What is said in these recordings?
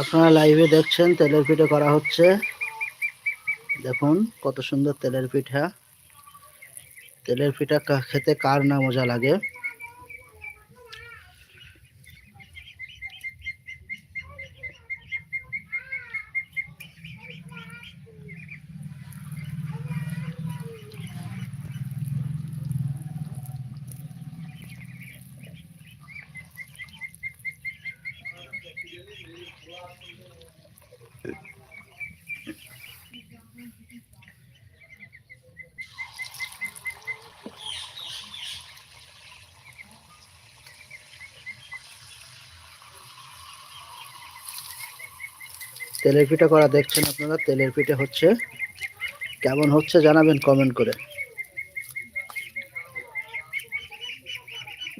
আপনারা লাইভে দেখছেন, তেলের পিঠে করা হচ্ছে। দেখুন কত সুন্দর তেলের পিঠা। তেলের পিঠা খেতে কার না মজা লাগে। তেলের পিঠা করা দেখছেন আপনারা? তেলের পিঠে হচ্ছে। কেমন হচ্ছে জানাবেন কমেন্ট করে।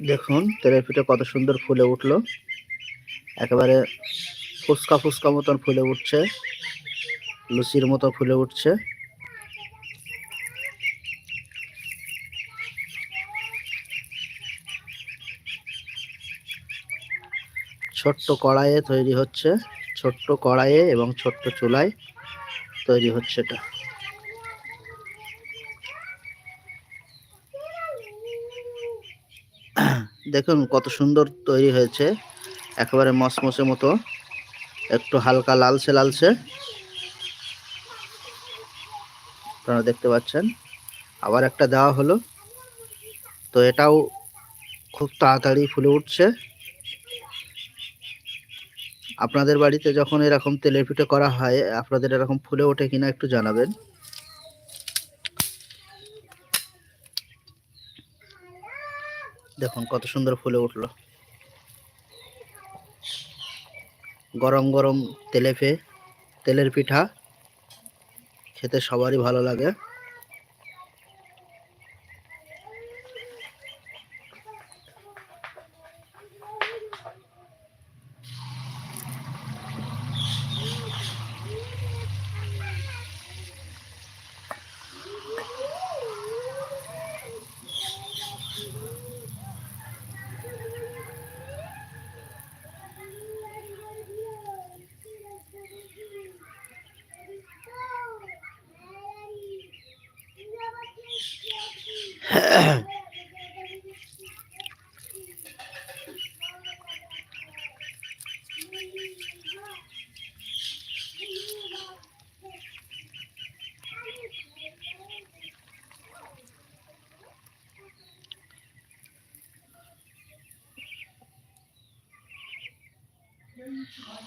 দেখুন, তেলের পিঠে কত সুন্দর ফুলে উঠল। একেবারে ফুচকা ফুচকা মতন ফুলে উঠছে। লুচির মতো ফুলে উঠছে। ছোট্ট কড়াইয়ে তৈরি হচ্ছে, ছোট্ট কড়াইয়ে এবং ছোট্ট চুলায় তৈরি হচ্ছে এটা। দেখুন কত সুন্দর তৈরি হয়েছে, একেবারে মসমসে মতো, একটু হালকা লালচে লালচে। আপনারা দেখতে পাচ্ছেন, আবার একটা দেওয়া হলো। তো এটাও খুব তাড়াতাড়ি ফুলে উঠছে। আপনাদের বাড়িতে যখন এরকম তেলের পিঠে করা হয়, আপনাদের এরকম ফুলে ওঠে কিনা একটু জানাবেন? দেখুন, কত সুন্দর ফুলে উঠল। গরম গরম তেলে ফে তেলের পিঠা খেতে সবারই ভালো লাগে।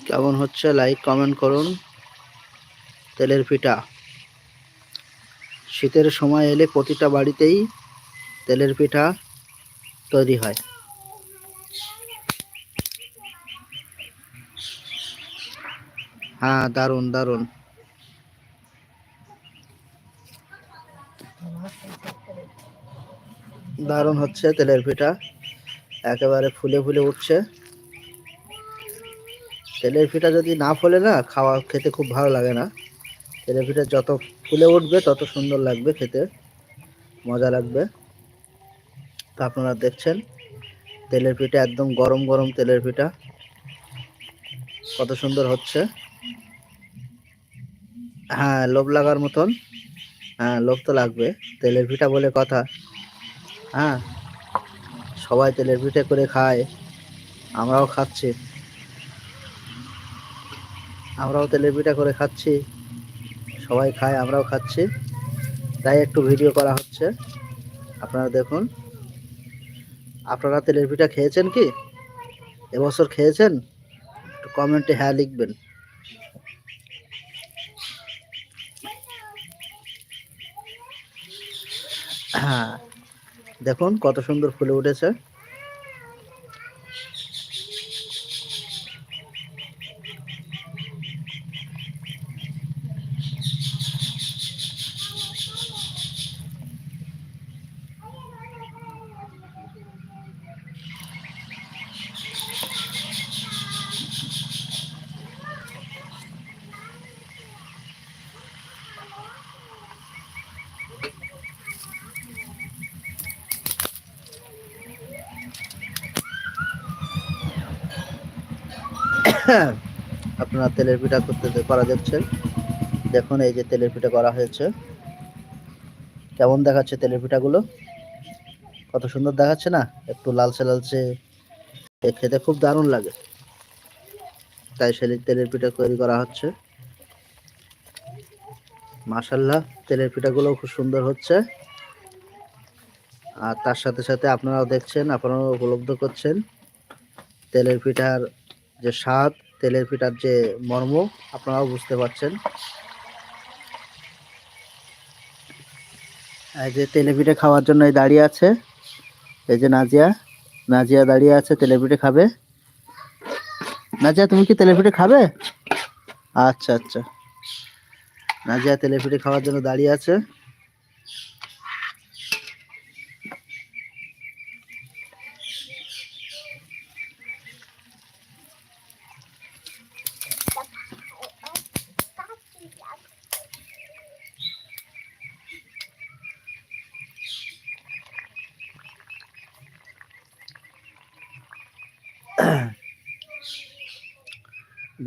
কেমন হচ্ছে? লাইক কমেন্ট করুন। তেলের পিঠা। শীতের সময় এলে প্রতিটা বাড়িতেই তেলের পিঠা তৈরি হয়। হ্যাঁ দারুণ দারুণ। দারুণ হচ্ছে তেলের পিঠা। একেবারে ফুলে ফুলে উঠছে। তেলের পিঠা যদি না ফোলে না, খাওয়া খেতে খুব ভালো লাগে না। তেলের পিঠা যত ফুলে উঠবে, তত সুন্দর লাগবে খেতে। মজা লাগবে। তো আপনারা দেখছেন। তেলের পিঠা একদম গরম গরম তেলের পিঠা। কত সুন্দর হচ্ছে। হ্যাঁ লোভ লাগার মতন। হ্যাঁ লোভ তো লাগবে। তেলের পিঠা বলে কথা। হ্যাঁ সবাই তেলের পিঠে করে খায়। আমরাও খাচ্ছি। আমরাও তেলের পিঠা করে খাচ্ছি। সবাই খায়, আমরাও খাচ্ছি। তাই একটু ভিডিও করা হচ্ছে। আপনারা দেখুন। আপনারা তেলের পিঠা খেয়েছেন কি? এবছর খেয়েছেন? কমেন্টে হ্যাঁ লিখবেন। হ্যাঁ দেখুন কত সুন্দর ফুলে উঠেছে। আপনারা তেলের পিঠা করতে করা দেখছেন দেখুন এই যে তেলের পিঠা করা হয়েছে। কেমন দেখাচ্ছে তেলের পিঠাগুলো? কত সুন্দর দেখাচ্ছে না? একটু লালচে লালচে। খেতে খুব দারুণ লাগে। তাই সে তেলের পিঠা তৈরি করা হচ্ছে। মাসাল্লাহ তেলের পিঠাগুলো খুব সুন্দর হচ্ছে। আর তার সাথে সাথে আপনারাও দেখছেন, আপনারাও উপলব্ধ করছেন তেলের পিঠার যে স্বাদ, তেলের পিঠার যে মর্ম, আপনারাও বুঝতে পারছেন। এই যে তেলে পিঠে খাওয়ার জন্য এই দাঁড়িয়ে আছে। এই যে নাজিয়া নাজিয়া দাঁড়িয়ে আছে, তেলে পিঠে খাবে। নাজিয়া, তুমি কি তেলে পিঠে খাবে? আচ্ছা আচ্ছা। নাজিয়া তেলে পিঠে খাওয়ার জন্য দাঁড়িয়ে আছে।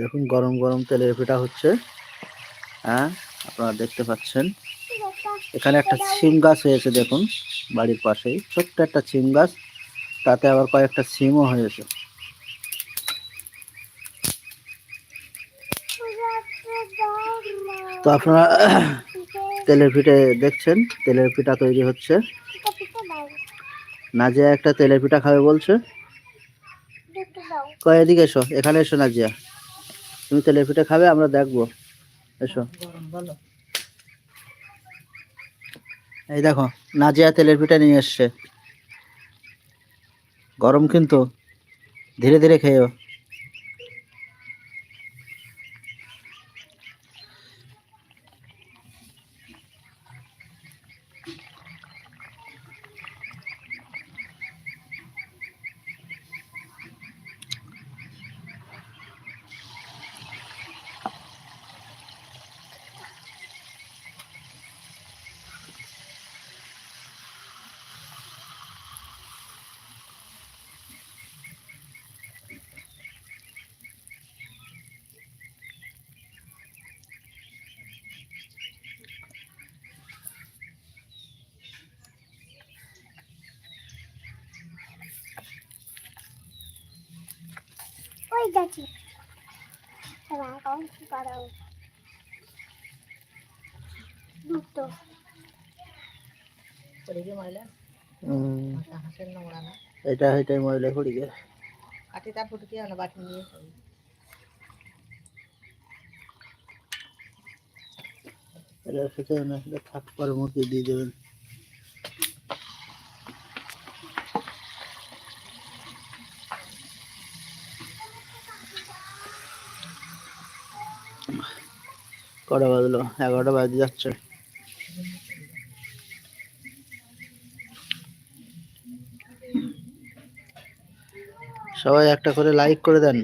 দেখুন গরম গরম তেলের পিঠা হচ্ছে। হ্যাঁ আপনারা দেখতে পাচ্ছেন। এখানে একটা সিম গাছ হয়েছে দেখুন বাড়ির পাশেই। ছোট্ট একটা সিম গাছ তাতে আবার কয়েকটা সিমও হয়েছে। তো আপনারা তেলের পিঠে দেখছেন তেলের পিঠা তৈরি হচ্ছে। নাজিয়া একটা তেলের পিঠা খাবে বলছে। কয় এদিকে এসো এখানে এসো নাজিয়া। তুমি তেলের পিঠা খাবে, আমরা দেখব। এসো। এই দেখো, নাজিয়া তেলের পিঠা নিয়ে এসছে। গরম কিন্তু, ধীরে ধীরে খেয়েও। ওই যাচ্ছি অ্যাকাউন্ট করা দুটো পড়িগে ময়লা উম, মাথা হাসের নোংরা না এটা এটাই মহিলা পড়ি গে কাটি তার ফুটে না বাটি নিয়ে খাই। এটা খেতে না এটা থাক পরে মুরগি দিয়ে দেবেন কটা বাজলো? এগারোটা বাজে যাচ্ছে। সবাই একটা করে লাইক করে দেন।